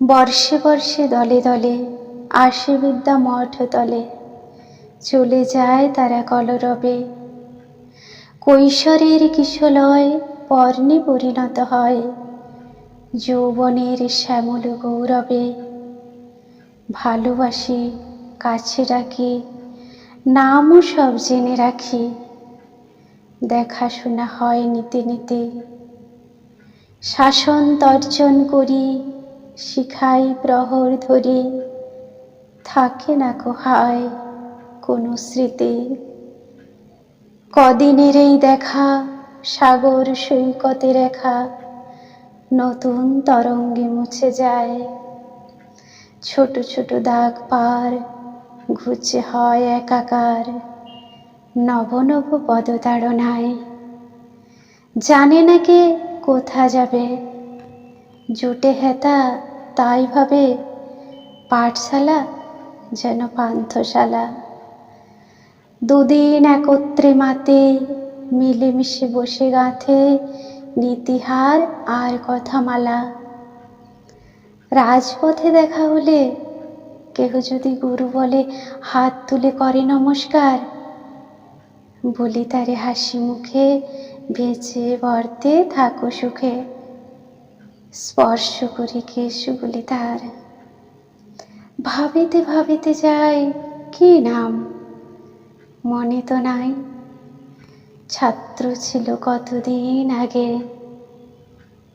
বর্ষে বর্ষে দলে দলে আসে বিদ্যা মঠ তলে। চলে যায় তারা কলরবে। কৈশোরের কিশলয় পর্ণে পরিণত হয়। যৌবনের শ্যামল গৌরবে। ভালোবাসি, কাছে রাখি নামও সব জেনে রাখি। দেখাশোনা হয় নিতে নিতে। শাসন তর্জন করি শিখাই প্রহর ধরি। থাকে না কোহায় কোনো স্মৃতি। কদিনের এই দেখা, সাগর সৈকতে রেখা, নতুন তরঙ্গে মুছে যায়। ছোট ছোট দাগ পার ঘুচে হয় একাকার, নব নব পদতাড়নায়। জানে না কে কোথা যাবে জোটে হেতা, তাই ভাবে পাঠশালা যেন পান্থশালা। দুদিন একত্রে মাতে, মিলেমিশে বসে গাঁথে, নীতিহার আর কথামালা। রাজপথে দেখা হলে কেহ যদি গুরু বলে, হাত তুলে করে নমস্কার। বলি তারে হাসি মুখে বেঁচে বর্তে থাকো সুখে। স্পর্শ করি কেশুগুলি তার। ভাবিতে ভাবিতে যাই, কি নাম? মনে তো নাই। ছাত্র ছিল কতদিন আগে।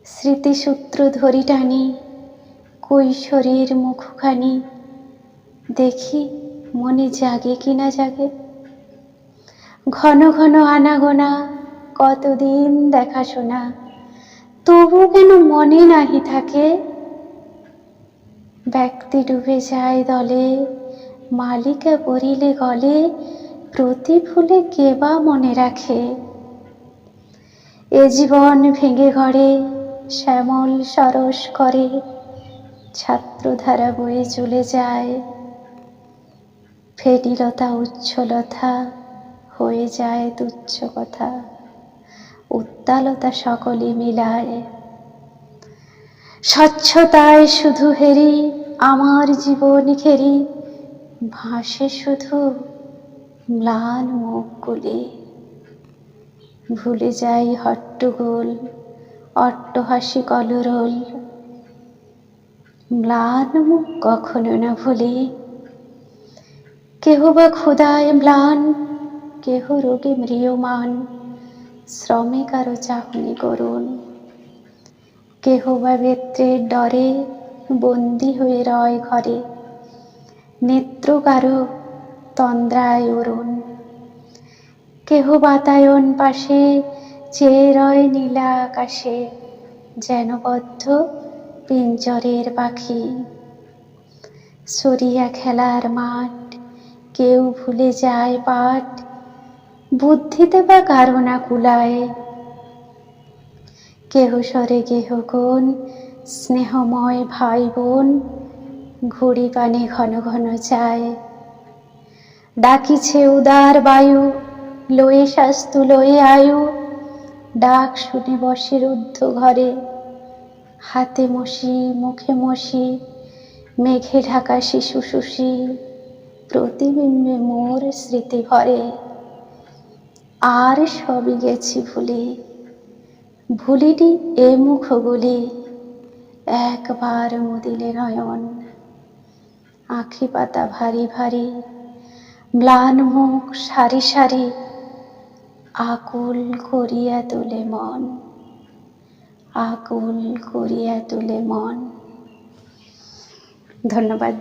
স্মৃতিসূত্র ধরি টানি কৈশোরের মুখখানি? দেখি মনে জাগে কি না জাগে। ঘন ঘন আনাগোনা, কতদিন দেখাশোনা? তবু কেন মনে নাহি থাকে। ব্যক্তি ডুবে যায় দলে, মালিকা পড়িলে গলে প্রতি ফুলে কে বা মনে রাখে? এ জীবন ভেঙে ঘরে, শ্যামল সরস করে, ছাত্রধারা বয়ে চলে যায়। ফেটিলতা উচ্ছলতা, হয়ে যায় তুচ্ছ কথা। উত্তালতা সকলে মিলায়। স্বচ্ছতায় শুধু হেরি, আমার জীবন ঘেরি, ভাসে শুধু ম্লান মুখগুলি। ভুলে যাই হট্টগোল, অট্টহাসি কলরোল। ম্লান মুখ কখনো না ভুলি। কেহ বা ক্ষুদায় ম্লান, কেহ রোগে ম্রিয়মান। শ্রমে কারও চাহনি করুন। কেহ বা বেত্রের ডরে, বন্দি হয়ে রয় ঘরে। নেত্র কারও তন্দ্রায় অরুণ কেহ বাতায়ন পাশে চেয়ে রয় নীলা আকাশে, যেন বদ্ধ পিঞ্জরের পাখি। সরিয়া খেলার মাঠ, কেউ ভুলে যায় পাঠ বুদ্ধিতে বা কারণা কুলায়। কেহ সরে কোন, স্নেহময় ভাই বোন, ঘুড়ি পানে ঘন ঘন চায়। ডাকিছে উদার বায়ু, লয়ে স্বাস্থ্য, লয়ে আয়ু। ডাক শুনে বসে রুদ্ধ ঘরে, হাতে মশি, মুখে মশি, মেঘে ঢাকা শিশু শুশি, প্রতিবিম্বে মোর স্মৃতি ভরে। আর সবই গেছি ভুলে। ভুলিনি এ মুখগুলি, একবার মুদিলে নয়ন। আখি পাতা ভারী ভারী, ম্লান মুখ সারি সারি, আকুল করিয়া তোলে মন। আকুল করিয়া তোলে মন। ধন্যবাদ।